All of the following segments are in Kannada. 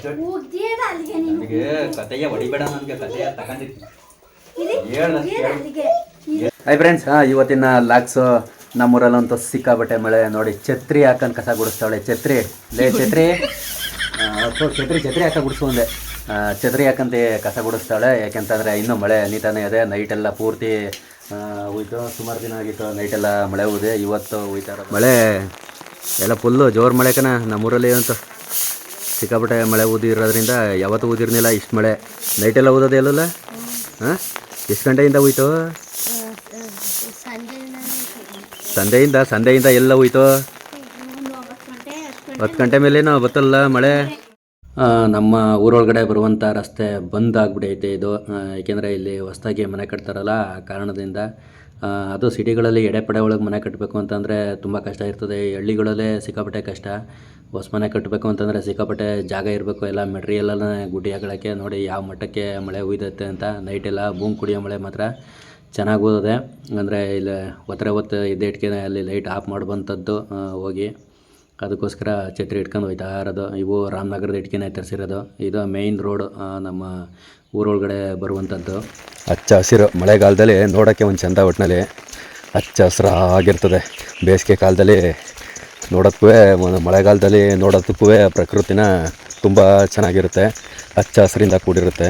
ನನಗೆ ಕತೆಯ ಹೊಡಿಬೇಡ ನನಗೆ ಕತೆಯ ತಗೊಂಡಿದ್ದೀನಿ ಇಲ್ಲಿ? ಹೇಳ್ದ ಹೋಗ್ತೀಯದ ಅಲ್ಲಿಗೆ. ಹೈ ಫ್ರೆಂಡ್ಸ್ ಹಾಂ ಇವತ್ತಿನ ಲಾಕ್ಸ್ ನಮ್ಮೂರಲ್ಲಂತೂ ಸಿಕ್ಕಾಬಟ್ಟೆ ಮಳೆ. ನೋಡಿ ಛತ್ರಿ ಹಾಕೊಂಡು ಕಸ ಗುಡಿಸ್ತಾವಳೆ ಛತ್ರಿ. ಲೇ ಛತ್ರಿ. ಛತ್ರಿ ಛತ್ರಿ ಹಾಕ ಗುಡಿಸ್ಕೊಂಡೆ ಆ, ಛತ್ರಿ ಹಾಕಂತೆ ಕಸ ಗುಡಿಸ್ತಾಳೆ ಯಾಕೆಂತಂದರೆ ಇನ್ನೂ ಮಳೆ ನೀಟಾನೇ ಇದೆ. ನೈಟೆಲ್ಲ ಪೂರ್ತಿ ಹೋಯ್ತು. ಸುಮಾರು ದಿನ ಆಗಿತ್ತು. ನೈಟೆಲ್ಲ ಮಳೆ ಹೋದೆ ಇವತ್ತು ಹೋಯ್ತಾರ ಮಳೆ ಎಲ್ಲ ಫುಲ್ಲು ಜೋರು ಮಳೆ ಕಣ ನಮ್ಮೂರಲ್ಲಿ ಅಂತ ಸಿಕ್ಕಾಪಟ್ಟೆ ಮಳೆ ಊದಿರೋದ್ರಿಂದ ಯಾವತ್ತು ಊದಿರ್ನಿಲ್ಲ ಇಷ್ಟು ಮಳೆ. ನೈಟೆಲ್ಲ ಊದೋದೇ ಇಲ್ಲಲ್ಲ? ಹಾಂ? ಎಷ್ಟು ಗಂಟೆಯಿಂದ ಹೋಯ್ತು? ಸಂಜೆಯಿಂದ ಸಂಜೆಯಿಂದ ಎಲ್ಲ ಹೋಯ್ತು? ಹತ್ತು ಗಂಟೆ ಮೇಲೇನೋ ಬತ್ತಲ್ಲ ಮಳೆ? ನಮ್ಮ ಊರೊಳಗಡೆ ಬರುವಂಥ ರಸ್ತೆ ಬಂದ್ ಆಗಿಬಿಟ್ಟೈತೆ ಇದು. ಏಕೆಂದರೆ ಇಲ್ಲಿ ಹೊಸ್ದಾಗಿ ಮನೆ ಕಟ್ತಾರಲ್ಲ ಆ ಕಾರಣದಿಂದ. ಅದು ಸಿಟಿಗಳಲ್ಲಿ ಎಡೆಪಡೆ ಒಳಗೆ ಮನೆ ಕಟ್ಟಬೇಕು ಅಂತಂದರೆ ತುಂಬ ಕಷ್ಟ ಇರ್ತದೆ. ಹಳ್ಳಿಗಳಲ್ಲೇ ಸಿಕ್ಕಾಪಟ್ಟೆ ಕಷ್ಟ. ಹೊಸ ಮನೆ ಕಟ್ಟಬೇಕು ಅಂತಂದರೆ ಸಿಕ್ಕಾಪಟ್ಟೆ ಜಾಗ ಇರಬೇಕು. ಎಲ್ಲ ಮೆಟ್ರಿಯಲ್ಲ ಗುಡ್ಡಿ ಹಾಕೊಳ್ಳೋಕ್ಕೆ ನೋಡಿ ಯಾವ ಮಟ್ಟಕ್ಕೆ ಮಳೆ ಹುಯ್ದತ್ತೆ ಅಂತ ನೈಟೆಲ್ಲ ಬೂಮ್ ಕುಡಿಯೋ ಮಳೆ ಮಾತ್ರ ಚೆನ್ನಾಗಿ ಓದೋದೆ ಅಂದರೆ ಇಲ್ಲಿ ಒತ್ತರೆ ಒತ್ತು ಇದ್ದೇ ಇಟ್ಕೆ ಅಲ್ಲಿ ಲೈಟ್ ಆಫ್ ಮಾಡುವಂಥದ್ದು ಹೋಗಿ ಅದಕ್ಕೋಸ್ಕರ ಛತ್ರಿ ಇಟ್ಕೊಂಡು ಹೋಯ್ತಾ ಇರೋದು. ಇವು ರಾಮನಗರದ ಇಟ್ಕೆನೇ ತರಿಸಿರೋದು ಇದು ಮೇಯ್ನ್ ರೋಡ್ ನಮ್ಮ ಊರೊಳಗಡೆ ಬರುವಂಥದ್ದು ಹಚ್ಚ ಹಸಿರು ಮಳೆಗಾಲದಲ್ಲಿ ನೋಡೋಕ್ಕೆ ಒಂದು ಚಂದ ಒಟ್ಟಿನಲ್ಲಿ ಹಚ್ಚ ಹಸಿರು ಆಗಿರ್ತದೆ. ಬೇಸಿಗೆ ಕಾಲದಲ್ಲಿ ನೋಡೋಕ್ಕೂ ಒಂದು ಮಳೆಗಾಲದಲ್ಲಿ ನೋಡೋದಕ್ಕೂ ಪ್ರಕೃತಿನ ತುಂಬ ಚೆನ್ನಾಗಿರುತ್ತೆ. ಹಚ್ಚ ಹಸಿರಿಂದ ಕೂಡಿರುತ್ತೆ.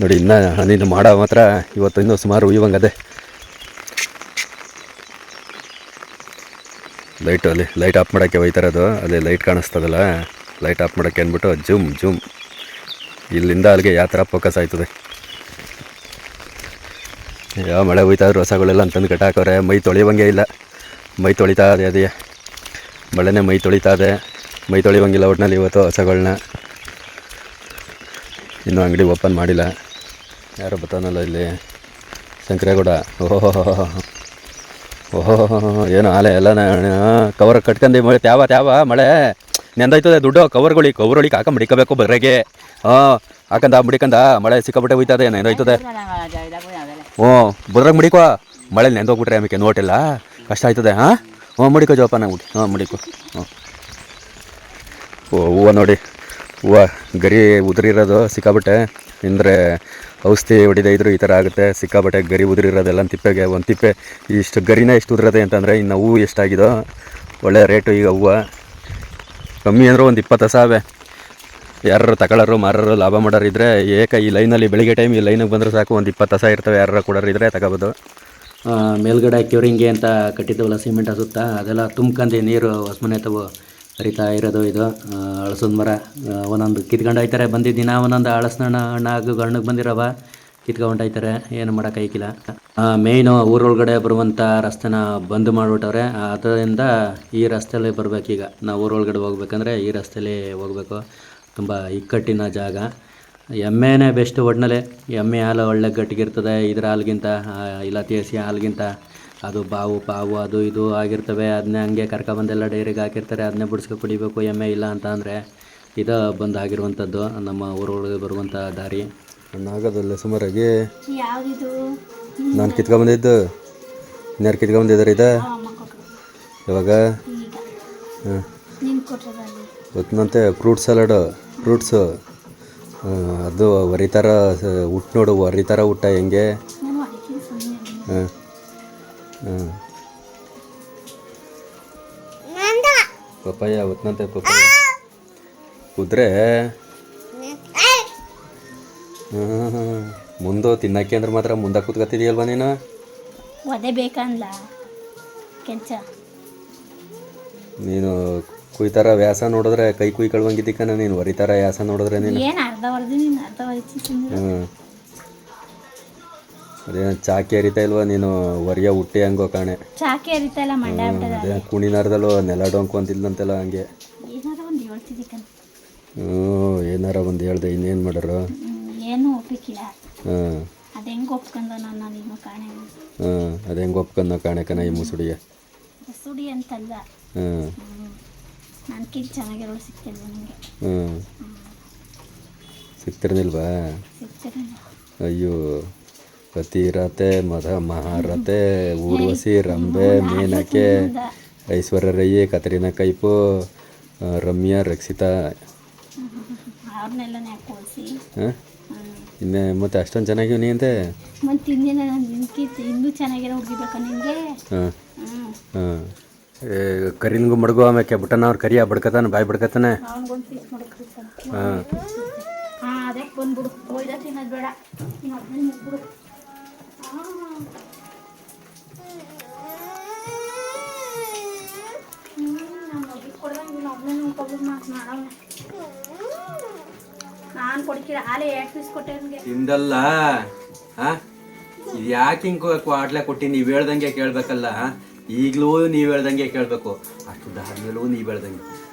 ನೋಡಿ, ಇನ್ನೂ ನೀನು ಮಾಡೋ ಮಾತ್ರ ಇವತ್ತು ಇನ್ನೂ ಸುಮಾರು ಉಯ್ಯುವಂಗದೆ. ಲೈಟು ಅಲ್ಲಿ ಲೈಟ್ ಆಫ್ ಮಾಡೋಕ್ಕೆ ಹೋಯ್ತಾರದು ಅಲ್ಲಿ ಲೈಟ್ ಕಾಣಿಸ್ತದಲ್ಲ. ಲೈಟ್ ಆಫ್ ಮಾಡೋಕ್ಕೆ ಅಂದ್ಬಿಟ್ಟು ಜುಮ್ ಜುಮ್. ಇಲ್ಲಿಂದ ಅಲ್ಲಿಗೆ ಯಾವ ಥರ ಫೋಕಸ್ ಆಯ್ತದೆ? ಯಾವ ಮಳೆ ಹೋಯ್ತಾ ಇದ್ರು ಹೊಸಗಳೆಲ್ಲ ಅಂತಂದು ಕಟ್ಟಾಕವ್ರೆ, ಮೈ ತೊಳಿಯೋಂಗೆ ಇಲ್ಲ. ಮೈ ತೊಳಿತಾ ಇದೆ ಅದೇ ಮಳೆನೇ ಮೈ ತೊಳಿತಾ ಇದೆ. ಮೈ ತೊಳಿವಂಗಿಲ್ಲ ಒಟ್ಟಿನಲ್ಲಿ ಇವತ್ತು ಹೊಸಗಳನ್ನ ಇನ್ನೂ ಅಂಗಡಿ ಓಪನ್ ಮಾಡಿಲ್ಲ. ಯಾರು ಬರ್ತಾನಲ್ಲ ಇಲ್ಲಿ? ಶಂಕರೇಗೌಡ. ಓಹೋ ಓಹೋ ಏನು ಆಲೆ ಎಲ್ಲ ಕವರ್ ಕಟ್ಕೊಂಡು ಮಳೆ, ತ್ಯಾವ ತ್ಯಾವ ಮಳೆ. ನೆಂದಾಯ್ತದೆ ದುಡ್ಡು. ಕವರ್ಗಳಿಗೆ ಕವರ್ಗಳಿಗೆ ಹಾಕ ಮಡಿಕೋಬೇಕು ಬರೆಗೆ. ಹಾಂ ಹಾಕಂದ ಮಡಿಕಂದ ಮಳೆ ಸಿಕ್ಕಾಪಟ್ಟೆ ಹೋಯ್ತದೆ. ನೆಂದೋಯ್ತದೆ ಹ್ಞೂ ಬುದ್ರಾಗ ಮುಡಿಕೋ ಮಳೆ ನೆಂದೋಗ್ಬಿಟ್ರೆ ಆಮೇಲೆ ನೋಟಿಲ್ಲ ಕಷ್ಟ ಆಯ್ತದೆ, ಹಾಂ? ಹ್ಞೂ, ಮುಡಿಕೋ ಜೋಪಾನ ಮುಡಿ. ಹ್ಞೂ, ಮುಡಿಕೋ. ಹ್ಞೂ. ಓ, ಹೂವು ನೋಡಿ. ಹೂವು ಗರಿ ಉದುರಿರೋದು ಸಿಕ್ಕಾಬಿಟ್ಟೆ ಅಂದರೆ ಔಷಧಿ ಹೊಡಿದೇ ಇದ್ರು ಈ ಥರ ಆಗುತ್ತೆ. ಸಿಕ್ಕಾಬಟ್ಟೆ ಗರಿ ಉದುರಿರೋದೆಲ್ಲ ತಿಪ್ಪೆಗೆ, ಒಂದು ತಿಪ್ಪೆ. ಇಷ್ಟು ಗರಿನೇ ಎಷ್ಟು ಉದುರದೆ ಅಂತಂದರೆ ಇನ್ನು ಹೂವು ಎಷ್ಟಾಗಿದೋ. ಒಳ್ಳೆ ರೇಟು ಈಗ ಹೂವು. ಕಮ್ಮಿ ಅಂದ್ರೆ ಒಂದು ಇಪ್ಪತ್ತು ಸಾವಿರ. ಯಾರು ತಗೊಳ್ಳೋರು ಮಾರೋರು ಲಾಭ ಮಾಡೋರು ಇದ್ದರೆ ಏಕ ಈ ಲೈನಲ್ಲಿ ಬೆಳಿಗ್ಗೆ ಟೈಮ್ ಈ ಲೈನಿಗೆ ಬಂದರೆ ಸಾಕು, ಒಂದು ಇಪ್ಪತ್ತು ಹಸ ಇರ್ತವೆ ಯಾರು ಕೊಡೋರು ಇದ್ದರೆ ತಗೋಬೋದು. ಮೇಲ್ಗಡೆ ಕ್ಯೂರಿಂಗ್ಗೆ ಅಂತ ಕಟ್ಟಿದ್ದವಲ್ಲ ಸಿಮೆಂಟ್ ಸುತ್ತ ಅದೆಲ್ಲ ತುಂಬ್ಕಂಡು ನೀರು ಹೊಸ್ಮನೆ ತಗೋ ಹರಿತಾ ಇರೋದು ಇದು. ಅಳಸದ ಮರ ಒಂದೊಂದು ಕಿತ್ಕೊಂಡು ಹೋಯ್ತಾರೆ. ಬಂದಿದ್ದ ದಿನ ಒಂದೊಂದು ಹಳಸನ ಹಣ್ಣು ಹಣ್ಣಾಗಿ ಗಣ್ಣಗೆ ಬಂದಿರವ, ಕಿತ್ಕೊಂಡು ಹೋಯ್ತಾರೆ. ಏನು ಮಾಡೋಕ್ಕಾಗಿಲ್ಲ ಮೇಯ್ನು ಊರೊಳಗಡೆ ಬರುವಂಥ ರಸ್ತೆನ ಬಂದ್ ಮಾಡಿಬಿಟ್ಟವ್ರೆ. ಅದರಿಂದ ಈ ರಸ್ತೆಯಲ್ಲಿ ಬರಬೇಕೀಗ. ನಾವು ಊರೊಳಗಡೆ ಹೋಗ್ಬೇಕಂದ್ರೆ ಈ ರಸ್ತೆಯಲ್ಲಿ ಹೋಗ್ಬೇಕು. ತುಂಬ ಇಕ್ಕಟ್ಟಿನ ಜಾಗ. ಎಮ್ಮೆನೇ ಬೆಸ್ಟ್ ಒಟ್ನಲ್ಲಿ. ಎಮ್ಮೆ ಹಾಲು ಒಳ್ಳೆ ಗಟ್ಟಿಗಿರ್ತದೆ. ಇದ್ರ ಹಾಲ್ಗಿಂತ ಇಲ್ಲ ತೇಸಿ ಹಾಲ್ಗಿಂತ ಅದು ಬಾವು ಪಾವು ಅದು ಇದು ಆಗಿರ್ತವೆ. ಅದನ್ನೇ ಹಂಗೆ ಕರ್ಕೊಬಂದೆಲ್ಲ ಡೈರಿಗೆ ಹಾಕಿರ್ತಾರೆ. ಅದನ್ನೇ ಬಿಡಿಸ್ಕೊ ಕುಡಿಬೇಕು ಎಮ್ಮೆ ಇಲ್ಲ ಅಂತ ಅಂದರೆ ಇದು ಬಂದು ಆಗಿರುವಂಥದ್ದು ನಮ್ಮ ಊರೊಳಗೆ ಬರುವಂಥ ದಾರಿ. ಆಗೋದಲ್ಲ ಸುಮಾರಾಗಿ ನಾನು ಕಿತ್ಕೊಂಬಂದಿದ್ದು. ಇನ್ಯಾರು ಕಿತ್ಕೊಂಬಂದಿದ್ದಾರೆ ಬಂದಿದ್ರು ಇದು ಇವಾಗ ಈಗ. ಹಾಂ. ಇವತ್ತಿನಂತೆ ಫ್ರೂಟ್ ಸಲಾಡು. ಫ್ರೂಟ್ಸು ಅದು ವರಿತಾರ ಹುಟ್ಟು ನೋಡು ವರಿತಾರ ಊಟ ಹೆಂಗೆ? ಹಾಂ ಹಾಂ ಪಪ್ಪಾಯ ಹೊತ್ತಂತೆ ಪಪ್ಪಾಯ. ಕುದ್ರೆ? ಹಾಂ ಮುಂದೆ ತಿನ್ನಕ್ಕೆ ಅಂದ್ರೆ ಮಾತ್ರ ಮುಂದೆ ಕೂತ್ಕೊತಿದೀಯಲ್ವ ನೀನು? ಒದೆ ಬೇಕಂದ್ಲ? ಕೆಲಸ? ನೀನು ಕುಯ್ತಾರ ವ್ಯಾಸ ನೋಡಿದ್ರೆ ಕೈ ಕುಯ್ಕೊಳ್ವಂಗಿದ್ದಕ್ಕನ ನೀನು ಹೊರಿತಾರ ವ್ಯಾಸ ನೋಡಿದ್ರೆ ನೀನು. ಏನು ಅರ್ಧ ಹೊಡೆದು ನೀನು ಅರ್ಧ ಸುಮ್ಮನೆ ಹ್ಞೂ ಅದೇನು ಚಾಕಿ ಹರಿತಾ ಇಲ್ವಾ ನೀನು ಹೊರಿಯ ಹುಟ್ಟಿ ಹಂಗೋ ಕಾಣೆ. ಚಾಕಿ ಹರಿತಾ ಇಲ್ಲ ಮಂಡ ಅದೇ ಕುಣಿನಾರ್ದಲ್ಲೂ ನೆಲ ಡೊಂಕು ಅಂತಿದ್ಲಂತೆಲ್ಲ ಹಂಗೆ. ಏನಾರ ಒಂದು ಹೇಳ್ತಿದ್ದಿ ಕಣ್ ಹ್ಞೂ ಏನಾರ ಒಂದು ಹೇಳ್ದೆ ಇನ್ನೇನು ಮಾಡೋರು? ಏನು ಒಪ್ಪಿಕಿಲ್ಲ ಹಾಂ ಅದು ಹೆಂಗೆ ಒಪ್ಕೊಂಡ ನಾನು ನಿಮ್ಮ ಕಾಣೆ. ಹಾಂ ಅದು ಹೆಂಗೆ ಒಪ್ಕೊಂಡ ಕಾಣೆ ಕಣ ಈ ಮುಸುಡಿಗೆ. ಮುಸುಡಿ ಅಂತಲ್ಲ. ಹಾಂ ನನ್ಕಿಂತ ಚೆನ್ನಾಗಿರೋಳು ಸಿಕ್ತಿಲ್ಲ ನನಗೆ ಅಯ್ಯೋ ಪತಿರತೆ ಮದ ಮಹಾರತೆ ಊರ್ವಶಿ ರಂಬೆ ಮೇನಕೆ ಐಶ್ವರ್ಯ ರೈ ಕತರಿನಾ ಕೈಪು ರಮ್ಯ ರಕ್ಷಿತಾ. ಹಾಂ? ಇನ್ನೇ ಮತ್ತೆ ಅಷ್ಟೊಂದು ಚೆನ್ನಾಗಿವ್ ನೀ ಅಂತೆ? ಮತ್ತು ಇನ್ನೇನ ನಿನ್ಕಿಂತ ಇನ್ನೂ ಚೆನ್ನಾಗಿರೋ ಹುಡುಗಿ ಬೇಕಾ ನಿಮಗೆ ಹಾಂ. ಹಾಂ. ಕರಿನ್ಗು ಮಡಗು ಆಮೇಲೆ ಬುಟ್ಟನ ಅವ್ರು ಕರಿಯ ಬಡ್ಕತಾನ ಬಾಯಿ ಬಡ್ಕತಾನೆ? ಹಾಂ. ತಿಂದಲ್ಲ. ಹಾ? ಇದು ಯಾಕೆ ಹಿಂಗೆ ಕ್ವಾಡ್ಲೆ ಕೊಟ್ಟಿ? ನೀವು ಹೇಳ್ದಂಗೆ ಕೇಳಬೇಕಲ್ಲ ಈಗಲೂ ನೀವು ಹೇಳ್ದಂಗೆ ಕೇಳಬೇಕು. ಅಷ್ಟು ಆದ್ಮೇಲೂ ನೀವು ಹೇಳ್ದಂಗೆ.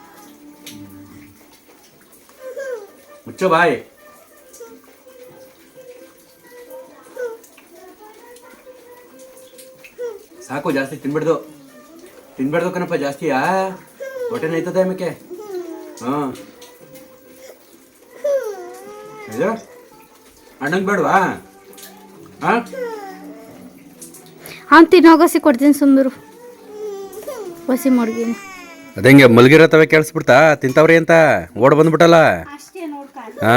ಮುಚ್ಚೋ ಬಾಯ್. ಸಾಕು, ಜಾಸ್ತಿ ತಿನ್ಬಿಡ್ದು. ತಿನ್ಬಿಡ್ದು ಕಣಪ್ಪ ಜಾಸ್ತಿಯಾ ಹೊಟ್ಟೆ ನೈತದೆ ಆಮೇಕೆ ಹಾಂ. ಅಣ್ಣಂಗೆ ಬೇಡವಾ? ಹಾಂ? ತಿನ್ನೋಗಸಿ ಕೊಡ್ತೀನಿ ಸುಂದರು. ಹೊಸಿ ಮಡ್ಗಿನಿ ಅದಂಗೆ ಮಲ್ಗಿರತ್ತವೆ ಕೇಳಿಸ್ಬಿಡ್ತಾ ತಿಂತಾವ್ರಿ ಅಂತ? ಓಡ್ ಬಂದ್ಬಿಟ್ಟಲ್ಲ? ಹಾ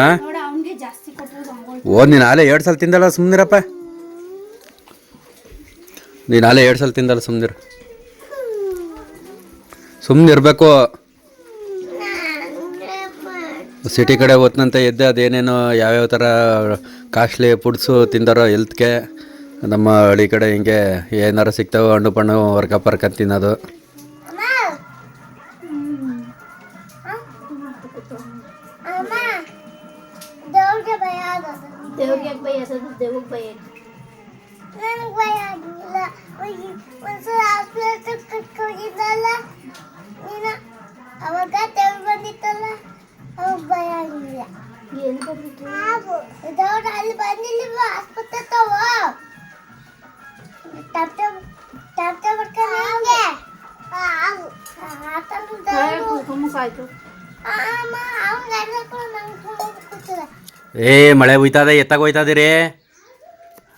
ಓ ನೀನು ಆಲೆ ಎರಡು ಸಲ ತಿಂದಲ್ಲ ಸುಮ್ಮನಿರಪ್ಪ ನೀನು ಆಲೆ ಎರಡು ಸಲ ತಿಂದಲ್ಲ ಸುಮ್ಮನಿರು ಸುಮ್ಮನಿರ್ಬೇಕು ಸಿಟಿ ಕಡೆ ಹೊತ್ನಂತೆ ಎದ್ದೆ ಅದೇನೇನೋ ಯಾವ್ಯಾವ ಥರ ಕಾಸ್ಟ್ಲಿ ಫುಡ್ಸು ತಿಂದಾರೋ ಹೆಲ್ತ್ಗೆ. ನಮ್ಮ ಹಳ್ಳಿ ಕಡೆ ಹಿಂಗೆ ಏನಾರು ಸಿಗ್ತಾವೆ ಹಣ್ಣು ಪಣ್ಣು ವರ್ಕ ಅಂತ ತಿನ್ನೋದು. Tehog yung payasan mo, tehog payag. Nang payag nila. Unsa sa hospital, tukot ko nila. Nila, ಏ, ಮಳೆ ಹೋಯ್ತದ ಎತ್ತಾಗ ಹೋಯ್ತದಿರಿ?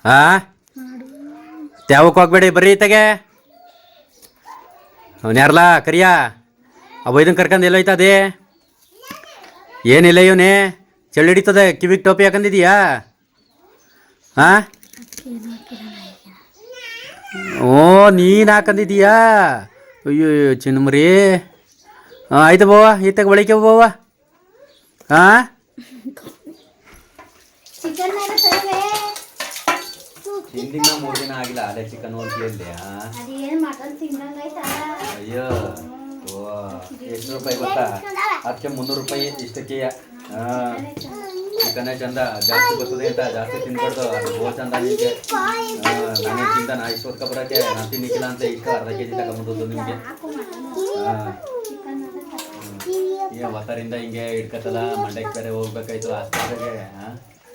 ಆ? ತ್ಯಾವಕ್ಕೆ ಹೋಗ್ಬೇಡಿ, ಬರ್ರಿ ಇತ್ತಾಗೆ. ಅವ್ನು ಯಾರಲ್ಲ ಕರಿಯ? ಆ ಬೈದನ್ ಕರ್ಕೊಂಡು ಎಲ್ಲ ಹೋಯ್ತದೆ? ಏನಿಲ್ಲ ಇವನೇ? ಚಳಿ ಹಿಡಿತದೆ, ಕಿವಿಗೆ ಟೋಪಿ ಹಾಕಂದಿದೀಯಾ ಹಾ ಓ, ನೀನು ಹಾಕಂದಿದೀಯಾ ಅಯ್ಯೋ ಚಿನ್ನಮರಿ ಹಾಂ ಆಯ್ತು ಬಾವ ಈತಾಗ ಒಳಿಕೆ ಬಾವ ಹಾಂ ಹಿಂದಿನ ಮೂರು ದಿನ ಆಗಿಲ್ಲ ಅದೇ ಚಿಕನ್ ಹೋಗಿ ಅಯ್ಯೋ ಎಷ್ಟು ರೂಪಾಯಿ ಗೊತ್ತಾ? ಅದಕ್ಕೆ ಮುನ್ನೂರು ರೂಪಾಯಿ ಇಷ್ಟಕ್ಕೆ ಚಿಕನೇ ಚಂದ ಜಾಸ್ತಿ ಬರ್ತದೆ ಅಂತ ಜಾಸ್ತಿ ತಿನ್ಬಾರ್ದು ಅದು ಬಹು ಚಂದ ನಿಮಗೆ ನಾನೇ ತಿಂದ ನಾ ಇಷ್ಟು ಹೊತ್ಕೊ ಬರೋಕ್ಕೆ ನಾನು ತಿನ್ನಿಕ್ಕಿಲ್ಲ ಅಂತ ಇಷ್ಟು ಅರ್ಧ ಕೆ ಜಿ ತಗೊಂಬಂದದ್ದು ನಿಮಗೆ ಹೊತ್ತರಿಂದ ಹಿಂಗೆ ಇಡ್ಕತ್ತಲ್ಲ ಮಂಡ್ಯಕ್ಕೆ ಬೇರೆ ಹೋಗ್ಬೇಕಾಯ್ತು ಆಸ್ಪತ್ರೆಗೆ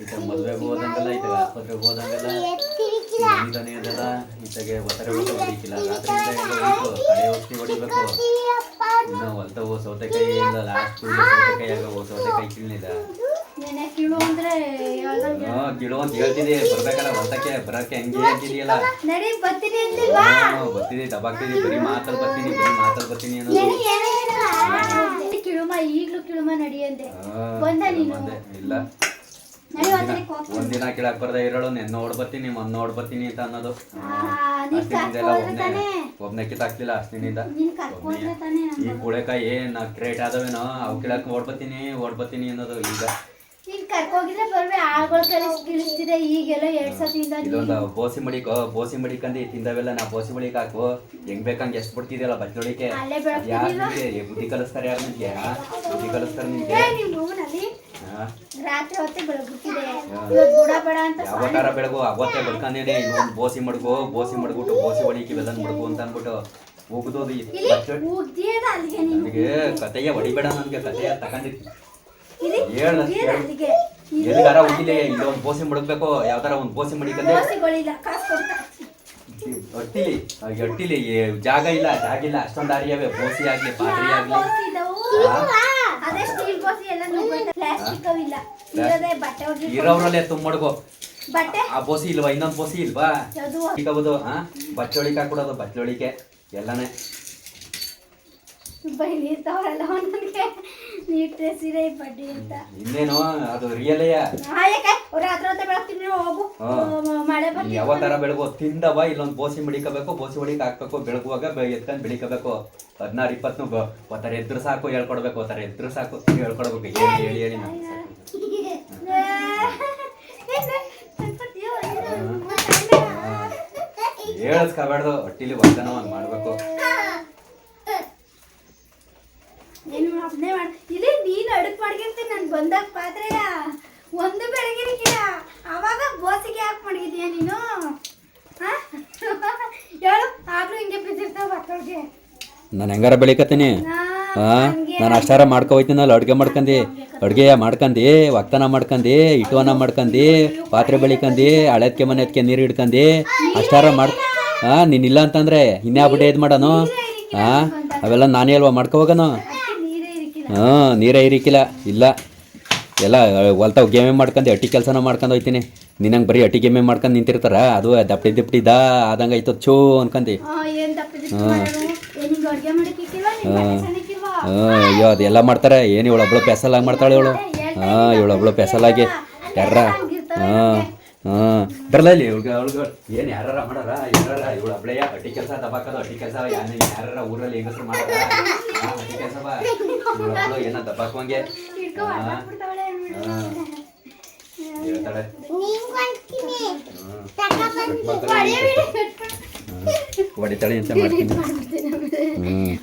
ಈತ ಮದುವೆಗೆ ಹೋದಂಗಲ್ಲ ಈತ ಆಸ್ಪತ್ರೆಗೆ ಹೋದಂಗಲ್ಲ ಮನಿದನೆ ಅದಲ್ಲ ಈತಗೆ ಒತ್ತಡ ಹೊತ್ತು ಹೊಡಿಕಿಲ್ಲ. ರಾತ್ರಿಯಿಂದ ಎಲ್ಲ ಹೋಯ್ತು ಕಡೆ ಔಷಧಿ ಹೊಡಿಬೇಕು. ಇನ್ನು ಹೊಲ್ತವು ಸೌತೆಕಾಯಿ ಇಲ್ಲ ಲಾಸ್ಟ್ ಸೌತೆಕಾಯಿ ಆಗವು ಸೌತೆಕಾಯಿ ಕೀಳಿಲ್ಲ ಗಿಳು ಅಂತ ಹೇಳ್ತಿದ್ದೆ. ಬರ್ಬೇಕಲ್ಲ ಹೊಲ್ತಕ್ಕೆ ಬರಕ್ಕೆ ಹಂಗೆ ಹ್ಞೂ ಬರ್ತೀನಿ ದಬಾಕ್ತಿದ್ದಿ ಬರೀ ಮಾತಲ್ಲಿ ಬರ್ತೀನಿ ಬರೀ ಮಾತಲ್ಲಿ ಬರ್ತೀನಿ ಅನ್ನೋದು. ಈಗ್ಲೂ ಕಿಳುಮ ನಡಿ ಅಂದೆ. ಹಾ, ಬಂದ ನೀನು. ಇಲ್ಲ. ಒಂದಿನ ಕೇಳಕ್ ಬರ್ದ ಇರೋಳು ನೆನ್ ನೋಡ್ ಬರ್ತೀನಿ ಮೊನ್ನೆ ನೋಡ್ ಬರ್ತೀನಿ ಅಂತ ಅನ್ನೋದು. ಒಬ್ನೇ ಕಿತ್ತಾಕ್ತಿಲ್ಲ ಅಷ್ಟಿನಿಂದ ಈ ಕುಳೆಕಾಯಿ ಏನ್ ಕ್ರೇಟ್ ಆದವೇನೋ ಅವ್ ಕೇಳಕ್ ಓಡ್ ಬರ್ತೀನಿ ಓಡ್ ಬರ್ತೀನಿ ಅನ್ನೋದು ಈಗ ಇದೊಂದು ಬೋಸಿ ಮಡಿಕೋ ಬೋಸಿ ಮಡಿಕಂದು ತಿಂದವೆಲ್ಲ ನಾ ಬೋಸಿ ಮಡಿಕ್ ಹಾಕು. ಹೆಂಗ್ ಬೇಕಂಗ್ ಎಷ್ಟ್ ಬಿಡ್ತಿದ್ಯಲ್ಲ ಬಚ್ಚೊಳಿಕೆ? ಯಾರು ಬುದ್ಧಿ ಕಲಿಸ್ತಾರೆ ಯಾರು ನಿನ್ಗೆ ಆ? ಬುದ್ಧಿ ಕಲಿಸ್ತಾರೆ ನಿನ್ಗೆ ಏ ನಿಮ್ ರೂಮ್ನಲ್ಲಿ ಆ? ರಾತ್ರಿ ಹೊತ್ತೆ ಬೆಳಗುತ್ತಿದೆ ಇವತ್ತು ಬುಡ ಬೇಡ ಅಂತ ಯಾವತ್ತಾರ ಬೆಳಗು? ಅವತ್ತೇ ಬಡ್ಕಂದೇನೆ ಇನ್ನೊಂದು ಬೋಸಿ ಮಡ್ಗು ಬೋಸಿ ಮಡ್ಬಿಟ್ಟು ಬೋಸಿ ಹೊಡಿಕ್ ಬೆಲ್ಲನ್ ಮಡ್ಗು ಅಂತ ಅಂದ್ಬಿಟ್ಟು ಹೋಗುದೋದು ನನಗೆ ಕತೆಯ ಹೊಡಿಬೇಡ ನನಗೆ ಕತೆಯ ತಗೊಂಡಿತ್ತು ಅಲ್ಲಿಗೆ. ಎಲ್ಲಿಗಾರ ಹೋಗಿಲ್ಲ ಇಲ್ಲೊಂದು ಬೋಸಿ ಮಡಗ್ಬೇಕು. ಯಾವ್ದಾರ ಒಂದು ಬೋಸಿ ಮಡಿಕಂದ್ರೆ ಒಟ್ಟಿಲಿ ಏ, ಜಾಗ ಇಲ್ಲ ಜಾಗ ಇಲ್ಲ. ಅಷ್ಟೊಂದು ದಾರಿಯಾವೆ ಬೋಸಿ ಆಗ್ಲಿ ಪಾತ್ರೆ ಆಗ್ಲಿ. ಅದೇ ಸ್ಟೀಲ್ ಬಾಸಿ ಎಲ್ಲ ಪ್ಲಾಸ್ಟಿಕ್ ಅವಿಲ್ಲ ಇರೋದೇ ಬಟ್ಟೆ ಒಗ್ದಿ ಇರೋವ್ರಲ್ಲೇ ತುಂಬ ಮಡ್ಗು ಬಟ್ಟೆ? ಆ ಬೋಸಿ ಇಲ್ವಾ? ಇನ್ನೊಂದು ಬೋಸಿ ಇಲ್ವಾ? ಯಾವುದು? ಇಕ್ಕಬೋದು ಹಾ? ಬಚ್ಚೋಳಿಕೆ ಹಾಕ್ಬಿಡೋದು ಬಚ್ಚೋಳಿಕೆ ಎಲ್ಲನೇ. ಬೈಲಿ ಇರ್ತಾವ್ರಲ್ಲ ನನಗೆ ನೀಟ್ರೆ ಸೀರೆ ಬಡ್ಡಿ ಅಂತ ಇನ್ನೇನು ಅದು ರಿಯಲೇ ಬೆಳಗ್ತೀನಿ ಹೋಗು ಮಳೆ ಯಾವ ತರ ಬೆಳಗು ತಿಂದವ ಇಲ್ಲೊಂದು ಬೋಸಿ ಮಡಿಕಬೇಕು ಬೋಸಿ ಹೊಡಿಕ್ ಹಾಕ್ಬೇಕು ಬೆಳಗುವಾಗ ಎತ್ಕೊಂಡ್ ಬೆಳಿಕೋಬೇಕು ಹದಿನಾರು ಇಪ್ಪತ್ತು ಒತ್ತರ ಎದ್ರು ಸಾಕು ಹೇಳ್ಕೊಡ್ಬೇಕು ಒತ್ತರ ಎದ್ರು ಸಾಕು ಹೇಳ್ಕೊಡ್ಬೇಕು ಹೇಳಿ ಹೇಳಿ ಹೇಳಿ. ಹೇಳಿಸ್ಕೋಬಾರ್ದು ಹೊಟ್ಟಿಲಿ ವರ್ತನ ಒಂದು ಮಾಡ್ಬೇಕು ಏನು ಅದನ್ನೇ ಮಾಡ ಇಲ್ಲಿ ನೀನು ಅಡುಗೆ ಮಾಡ್ಕಿರ್ತೀನಿ ನಾನು ಬಂದಾಗ ಪಾತ್ರೆಯ ಒಂದು ಬೆಳಗಿರಿಕಿಲ್ಲ ಅವಾಗ ಬೋಸಿಗೆ ಯಾಕೆ ಮಾಡಿದೀಯ ನೀನು? ಹೇಳು ಆಗ್ಲೂ ಹಿಂಗೆ ಬಿದ್ದಿರ್ತಾವ ಬಟ್ಟೊಳಗೆ ನಾನು ಹೆಂಗಾರ ಬೆಳಿಕತ್ತೀನಿ? ಹಾ? ನಾನು ಅಷ್ಟಾರ ಮಾಡ್ಕೊ ಹೋಯ್ತೀನಲ್ಲ ಅಡುಗೆ ಮಾಡ್ಕಂದು. ಅಡುಗೆ ಮಾಡ್ಕಂದು ಒಕ್ತನ ಮಾಡ್ಕಂದು ಇಟುವನ ಮಾಡ್ಕಂದು ಪಾತ್ರೆ ಬೆಳಿಕಂದು ಮನೆ ಅದಕ್ಕೆ ನೀರು ಹಿಡ್ಕಂದು ಅಷ್ಟಾರ ಮಾಡ್ ಹಾಂ? ನೀನಿಲ್ಲ ಅಂತಂದ್ರೆ ಇನ್ಯಾಬಿಟ್ಟೆ ಇದು ಮಾಡೋನು ಹಾಂ? ಅವೆಲ್ಲ ನಾನೇ ಅಲ್ವಾ ಮಾಡ್ಕೊ ಹೋಗೋನು? ಹಾಂ ನೀರೇ ಇರಿಕಿಲ್ಲ ಇಲ್ಲ. ಎಲ್ಲ ಹೊಲ್ತಾವ್ ಗೇಮೆ ಮಾಡ್ಕೊಂಡು ಅಟ್ಟಿ ಕೆಲಸನ ಮಾಡ್ಕೊಂಡು ಹೋಯ್ತೀನಿ. ನಿನ್ನಂಗೆ ಬರೀ ಅಟ್ಟಿ ಗೇಮೆ ಮಾಡ್ಕೊಂಡು ನಿಂತಿರ್ತಾರ? ಅದು ದಪ್ಪಡಿ ದಿಪ್ಪಡಿ ದಾ ಆದಂಗೆ ಆಯ್ತದ ಚೂ ಅನ್ಕಂದು. ಹಾಂ ಅಯ್ಯೋ ಅದೆಲ್ಲ ಮಾಡ್ತಾರೆ. ಏನು ಇವಳು ಒಬ್ಳು ಪೆಸಲಾಗಿ ಮಾಡ್ತಾಳೆ ಇವಳು? ಹಾಂ ಇವಳು ಒಬ್ಳು ಪೆಸಲಾಗಿ ಯಾರ ಹಾಂ. ಹಾಂ. ಬರಲ್ಲ ಇಲ್ಲಿ? ಅವಳಿಗೆ ಏನು ಯಾರ ಮಾಡಾರ ಯಾರ ಇವಳು ಒಬ್ಳೆಯ ಅಟ್ಟಿ ಕೆಲಸ ದಬ್ಬಾಕದು ಅಟ್ಟಿ ಕೆಲಸ ಯಾರು ಯಾರ ಊರಲ್ಲಿ ಹೆಂಗಸರು ಮಾಡಾರ ಅಟ್ಟಿ ಕೆಲಸ ಬಾ. ಇವಳು ಒಬ್ಳು ಏನೋ ದಬ್ಬಾಕುವಂಗೆ. ಹೇಳ್ತಾಳೆ. ಹೊಡಿತಾಳೆ ಅಂತ ಮಾಡ್ತೀನಿ. ಹ್ಞೂ